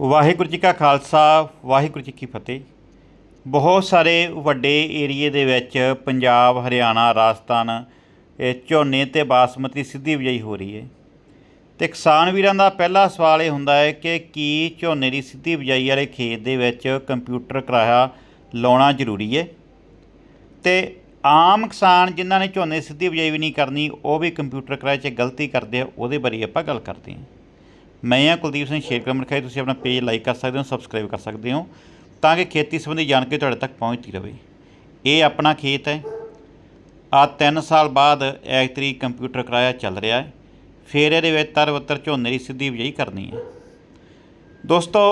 ਵਾਹਿਗੁਰੂ ਜੀ ਕਾ ਖਾਲਸਾ, ਵਾਹਿਗੁਰੂ ਜੀ ਕੀ ਫਤਿਹ। ਬਹੁਤ ਸਾਰੇ ਵੱਡੇ ਏਰੀਏ ਦੇ ਵਿੱਚ ਪੰਜਾਬ, ਹਰਿਆਣਾ, ਰਾਜਸਥਾਨ, ਇਹ ਝੋਨੇ ਤੇ ਬਾਸਮਤੀ ਸਿੱਧੀ ਬਿਜਾਈ ਹੋ ਰਹੀ ਹੈ। ਤੇ ਕਿਸਾਨ ਵੀਰਾਂ ਦਾ ਪਹਿਲਾ ਸਵਾਲ ਇਹ ਹੁੰਦਾ ਹੈ ਕਿ ਕੀ ਝੋਨੇ ਦੀ ਸਿੱਧੀ ਬਿਜਾਈ ਵਾਲੇ ਖੇਤ ਦੇ ਵਿੱਚ ਕੰਪਿਊਟਰ ਕਰਾਇਆ ਲਾਉਣਾ ਜ਼ਰੂਰੀ ਹੈ? ਤੇ ਆਮ ਕਿਸਾਨ ਜਿਨ੍ਹਾਂ ਨੇ ਝੋਨੇ ਦੀ ਸਿੱਧੀ ਬਿਜਾਈ ਵੀ ਨਹੀਂ ਕਰਨੀ, ਉਹ ਵੀ ਕੰਪਿਊਟਰ ਕਿਰਾਏ 'ਚ ਗਲਤੀ ਕਰਦੇ ਆ, ਉਹਦੇ ਬਾਰੇ ਆਪਾਂ ਗੱਲ ਕਰਦੇ ਹਾਂ। ਮੈਂ ਹਾਂ ਕੁਲਦੀਪ ਸਿੰਘ ਸ਼ੇਰਕਮ ਰਖਾਈ ਤੁਸੀਂ ਆਪਣਾ ਪੇਜ ਲਾਈਕ ਕਰ ਸਕਦੇ ਹੋ ਸਬਸਕ੍ਰਾਈਬ ਕਰ ਸਕਦੇ ਹੋ, ਤਾਂ ਕਿ ਖੇਤੀ ਸੰਬੰਧੀ ਜਾਣਕਾਰੀ ਤੁਹਾਡੇ ਤੱਕ ਪਹੁੰਚਦੀ ਰਹੇ। ਇਹ ਆਪਣਾ ਖੇਤ ਹੈ। ਆ 3 ਸਾਲ ਬਾਅਦ ਇੱਕ ਕੰਪਿਊਟਰ ਕਰਾਇਆ ਚੱਲ ਰਿਹਾ ਹੈ। ਫਿਰ ਇਹਦੇ ਵਿੱਚ ਤਰਵੱਤਰ ਝੋਨੇ ਦੀ ਸਿੱਧੀ ਬਿਜਾਈ ਕਰਨੀ ਹੈ। ਦੋਸਤੋ,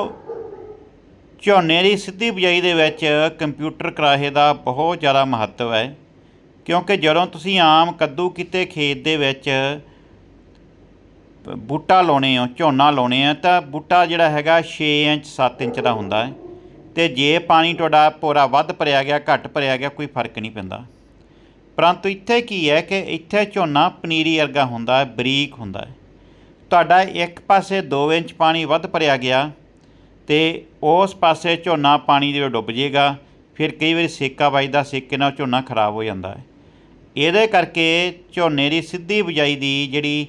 ਝੋਨੇ ਦੀ ਸਿੱਧੀ ਬਿਜਾਈ ਦੇ ਵਿੱਚ ਕੰਪਿਊਟਰ ਕਰਾਹੇ ਦਾ ਬਹੁਤ ਜ਼ਿਆਦਾ ਮਹੱਤਵ ਹੈ। ਕਿਉਂਕਿ ਜਦੋਂ ਤੁਸੀਂ ਆਮ ਕੱਦੂ ਕੀਤੇ ਖੇਤ ਦੇ ਵਿੱਚ ਬੂਟਾ ਲਾਉਣੇ ਹੋ ਝੋਨਾ ਲਾਉਣੇ ਆ, ਤਾਂ ਬੂਟਾ ਜਿਹੜਾ ਹੈਗਾ 6 ਇੰਚ 7 ਇੰਚ ਦਾ ਹੁੰਦਾ ਹੈ। ਤੇ ਜੇ ਪਾਣੀ ਤੁਹਾਡਾ ਪੂਰਾ ਵੱਧ ਭਰਿਆ ਗਿਆ, ਘੱਟ ਭਰਿਆ ਗਿਆ, ਕੋਈ ਫ਼ਰਕ ਨਹੀਂ ਪੈਂਦਾ। ਪਰੰਤੂ ਇੱਥੇ ਕੀ ਹੈ ਕਿ ਇੱਥੇ ਝੋਨਾ ਪਨੀਰੀ ਵਰਗਾ ਹੁੰਦਾ ਹੈ, ਬਰੀਕ ਹੁੰਦਾ ਹੈ। ਤੁਹਾਡਾ ਇੱਕ ਪਾਸੇ 2 ਇੰਚ ਪਾਣੀ ਵੱਧ ਭਰਿਆ ਗਿਆ ਤੇ ਉਸ ਪਾਸੇ ਝੋਨਾ ਪਾਣੀ ਦੇ ਵਿੱਚ ਡੁੱਬ ਜਾਏਗਾ ਫਿਰ ਕਈ ਵਾਰੀ ਸੇਕਾ ਵੱਜਦਾ, ਸੇਕੇ ਨਾਲ ਝੋਨਾ ਖਰਾਬ ਹੋ ਜਾਂਦਾ ਹੈ। ਇਹਦੇ ਕਰਕੇ ਝੋਨੇ ਦੀ ਸਿੱਧੀ ਬਿਜਾਈ ਦੀ ਜਿਹੜੀ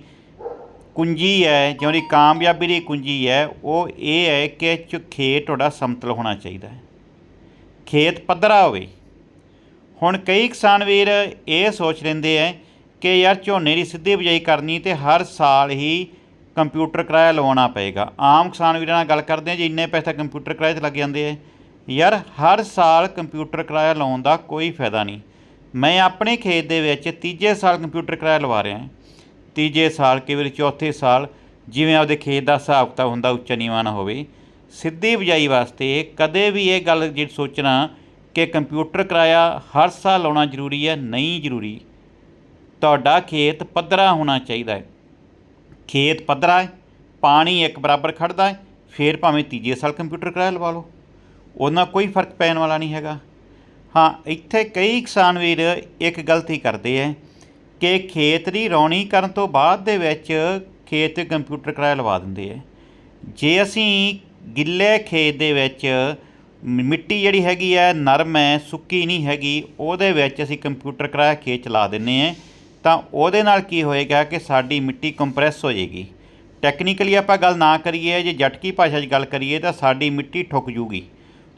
ਕੁੰਜੀ ਹੈ ਜਿਹੜੀ ਕਾਮਯਾਬੀ ਦੀ ਕੁੰਜੀ ਹੈ, ਉਹ ਇਹ ਹੈ ਕਿ ਚ ਖੇਤ ਤੁਹਾਡਾ ਸਮਤਲ ਹੋਣਾ ਚਾਹੀਦਾ ਹੈ। ਖੇਤ ਪੱਧਰਾ ਹੋਵੇ। ਹੁਣ ਕਈ ਕਿਸਾਨ ਵੀਰ ਇਹ ਸੋਚ ਲੈਂਦੇ ਐ ਕਿ ਯਾਰ ਝੋਨੇ ਦੀ ਸਿੱਧੀ ਬਿਜਾਈ ਕਰਨੀ ਤੇ ਹਰ ਸਾਲ ਹੀ ਕੰਪਿਊਟਰ ਕਿਰਾਇਆ ਲਵਾਉਣਾ ਪਏਗਾ। ਆਮ ਕਿਸਾਨ ਵੀਰਾਂ ਨਾਲ ਗੱਲ ਕਰਦੇ ਆ ਜੀ ਇੰਨੇ ਪੈਸੇ ਕੰਪਿਊਟਰ ਕਿਰਾਏ ਤੇ ਲੱਗ ਜਾਂਦੇ ਐ ਯਾਰ ਹਰ ਸਾਲ ਕੰਪਿਊਟਰ ਕਿਰਾਇਆ ਲਾਉਣ ਦਾ ਕੋਈ ਫਾਇਦਾ ਨਹੀਂ। ਮੈਂ ਆਪਣੇ ਖੇਤ ਦੇ ਵਿੱਚ ਤੀਜੇ ਸਾਲ ਕੰਪਿਊਟਰ ਕਿਰਾਇਆ ਲਵਾ ਰਿਹਾ ਹਾਂ। ਤੀਜੇ ਸਾਲ ਕਈ ਵਾਰੀ ਚੌਥੇ ਸਾਲ ਜਿਵੇਂ ਆਪਦੇ ਖੇਤ ਦਾ ਹਿਸਾਬ ਕਿਤਾਬ ਹੁੰਦਾ, ਉੱਚਾ ਨੀਵਾਂ ਨਾ ਹੋਵੇ, ਸਿੱਧੀ ਬਿਜਾਈ ਵਾਸਤੇ ਕਦੇ ਵੀ ਇਹ ਗੱਲ ਜਿਹੜੀ ਸੋਚਣਾ ਕਿ ਕੰਪਿਊਟਰ ਕਿਰਾਇਆ ਹਰ ਸਾਲ ਲਾਉਣਾ ਜ਼ਰੂਰੀ ਹੈ, ਨਹੀਂ ਜ਼ਰੂਰੀ। ਤੁਹਾਡਾ ਖੇਤ ਪੱਧਰਾ ਹੋਣਾ ਚਾਹੀਦਾ ਹੈ। ਖੇਤ ਪੱਧਰਾ ਹੈ, ਪਾਣੀ ਇੱਕ ਬਰਾਬਰ ਖੜਦਾ ਹੈ, ਫਿਰ ਭਾਵੇਂ ਤੀਜੇ ਸਾਲ ਕੰਪਿਊਟਰ ਕਿਰਾਇਆ ਲਵਾ ਲਓ। ਉਹਨਾਂ ਕੋਈ ਫ਼ਰਕ ਪੈਣ ਵਾਲਾ ਨਹੀਂ ਹੈਗਾ। ਹਾਂ, ਇੱਥੇ ਕਈ ਕਿਸਾਨ ਵੀਰ ਇੱਕ ਗਲਤੀ ਕਰਦੇ ਹੈ ਕਿ ਖੇਤ ਦੀ ਰੌਣੀ ਕਰਨ ਤੋਂ ਬਾਅਦ ਦੇ ਵਿੱਚ ਖੇਤ 'ਤੇ ਕੰਪਿਊਟਰ ਕਿਰਾਇਆ ਲਵਾ ਦਿੰਦੇ ਹੈ ਜੇ ਅਸੀਂ ਗਿੱਲੇ ਖੇਤ ਦੇ ਵਿੱਚ ਮਿੱਟੀ ਜਿਹੜੀ ਹੈਗੀ ਹੈ ਨਰਮ ਹੈ, ਸੁੱਕੀ ਨਹੀਂ ਹੈਗੀ, ਉਹਦੇ ਵਿੱਚ ਅਸੀਂ ਕੰਪਿਊਟਰ ਕਿਰਾਇਆ ਖੇਤ ਚਲਾ ਦਿੰਨੇ ਆ, ਤਾਂ ਉਹਦੇ ਨਾਲ ਕੀ ਹੋਏਗਾ ਕਿ ਸਾਡੀ ਮਿੱਟੀ ਕੰਪਰੈਸ ਹੋ ਜਾਏਗੀ ਟੈਕਨੀਕਲੀ ਆਪਾਂ ਗੱਲ ਨਾ ਕਰੀਏ, ਜੇ ਜਟਕੀ ਭਾਸ਼ਾ 'ਚ ਗੱਲ ਕਰੀਏ, ਤਾਂ ਸਾਡੀ ਮਿੱਟੀ ਠੁੱਕ ਜੂਗੀ।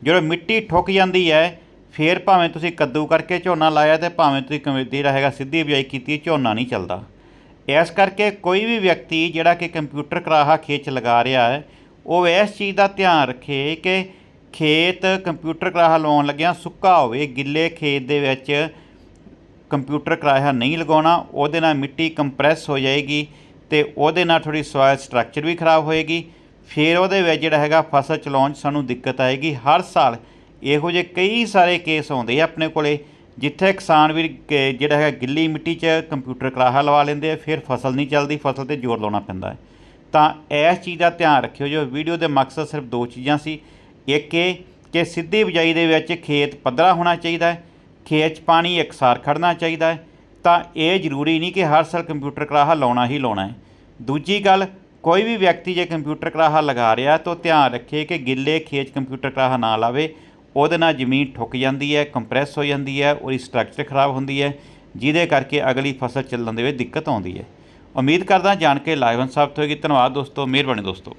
ਜਦੋਂ ਮਿੱਟੀ ਠੁੱਕ ਜਾਂਦੀ ਹੈ ਫਿਰ ਭਾਵੇਂ ਤੁਸੀਂ ਕੱਦੂ ਕਰਕੇ ਝੋਨਾ ਲਾਇਆ ਤੇ ਭਾਵੇਂ ਤੁਸੀਂ ਕਮੇ- ਜਿਹੜਾ ਹੈਗਾ ਸਿੱਧੀ ਬਿਜਾਈ ਕੀਤੀ, ਝੋਨਾ ਨਹੀਂ ਚੱਲਦਾ। ਇਸ ਕਰਕੇ ਕੋਈ ਵੀ ਵਿਅਕਤੀ ਜਿਹੜਾ ਕਿ ਕੰਪਿਊਟਰ ਕਰਾਹਾ ਖੇਤ 'ਚ ਲਗਾ ਰਿਹਾ ਹੈ, ਉਹ ਇਸ ਚੀਜ਼ ਦਾ ਧਿਆਨ ਰੱਖੇ ਕਿ ਖੇਤ ਕੰਪਿਊਟਰ ਕਰਾਹਾ ਲਾਉਣ ਲੱਗਿਆ ਸੁੱਕਾ ਹੋਵੇ, ਗਿੱਲੇ ਖੇਤ ਦੇ ਵਿੱਚ ਕੰਪਿਊਟਰ ਕਰਾਹਾ ਨਹੀਂ ਲਗਾਉਣਾ, ਉਹਦੇ ਨਾਲ ਮਿੱਟੀ ਕੰਪਰੈਸ ਹੋ ਜਾਏਗੀ ਤੇ ਉਹਦੇ ਨਾਲ ਥੋੜੀ ਸੋਇਲ ਸਟਰਕਚਰ ਵੀ ਖਰਾਬ ਹੋਏਗੀ। ਫਿਰ ਉਹਦੇ ਵਿੱਚ ਜਿਹੜਾ ਹੈਗਾ ਫਸਲ ਚਲਾਉਣ 'ਚ ਸਾਨੂੰ ਦਿੱਕਤ ਆਏਗੀ। ਹਰ ਸਾਲ ਇਹੋ ਜਿਹੇ ਕਈ ਸਾਰੇ ਕੇਸ ਆਉਂਦੇ ਆ ਆਪਣੇ ਕੋਲੇ, ਜਿੱਥੇ ਕਿਸਾਨ ਵੀਰ ਜਿਹੜਾ ਹੈਗਾ ਗਿੱਲੀ ਮਿੱਟੀ 'ਚ ਕੰਪਿਊਟਰ ਕਰਾਹਾ ਲਵਾ ਲੈਂਦੇ ਆ, ਫਿਰ ਫਸਲ ਨਹੀਂ ਚੱਲਦੀ, ਫਸਲ ਤੇ ਜ਼ੋਰ ਲਾਉਣਾ ਪੈਂਦਾ ਹੈ। ਤਾਂ ਇਸ ਚੀਜ਼ ਦਾ ਧਿਆਨ ਰੱਖਿਓ ਜੋ ਵੀਡੀਓ ਦੇ ਮਕਸਦ ਸਿਰਫ ਦੋ ਚੀਜ਼ਾਂ ਸੀ। ਇੱਕ ਇਹ ਕਿ ਸਿੱਧੀ ਬਿਜਾਈ ਦੇ ਵਿੱਚ ਖੇਤ ਪੱਧਰਾ ਹੋਣਾ ਚਾਹੀਦਾ ਹੈ, ਖੇਤ 'ਚ ਪਾਣੀ ਇਕਸਾਰ ਖੜਨਾ ਚਾਹੀਦਾ ਹੈ। ਤਾਂ ਇਹ ਜ਼ਰੂਰੀ ਨਹੀਂ ਕਿ ਹਰ ਸਾਲ ਕੰਪਿਊਟਰ ਕਰਾਹਾ ਲਾਉਣਾ ਹੀ ਲਾਉਣਾ ਹੈ। ਦੂਜੀ ਗੱਲ, ਕੋਈ ਵੀ ਵਿਅਕਤੀ ਜੇ ਕੰਪਿਊਟਰ ਕਰਾਹਾ ਲਗਾ ਰਿਹਾ ਤਾਂ ਧਿਆਨ ਰੱਖੇ ਕਿ ਗਿੱਲੇ ਖੇਤ ਕੰਪਿਊਟਰ ਕਰਾਹਾ ਨਾ ਲਾਵੇ। ਉਹਦੇ ਨਾਲ ਜ਼ਮੀਨ ਠੁੱਕ ਜਾਂਦੀ ਹੈ ਕੰਪਰੈਸ ਹੋ ਜਾਂਦੀ ਹੈ, ਉਹਦੀ ਸਟਰਕਚਰ ਖਰਾਬ ਹੁੰਦੀ ਹੈ, ਜਿਹਦੇ ਕਰਕੇ ਅਗਲੀ ਫਸਲ ਚੱਲਣ ਦੇ ਵਿੱਚ ਦਿੱਕਤ ਆਉਂਦੀ ਹੈ। ਉਮੀਦ ਕਰਦਾ ਜਾਣ ਕੇ ਲਾਇਵਨ ਸਾਬਤ ਹੋਏਗੀ। ਧੰਨਵਾਦ ਦੋਸਤੋ, ਮਿਹਰਬਾਨੀ ਦੋਸਤੋ।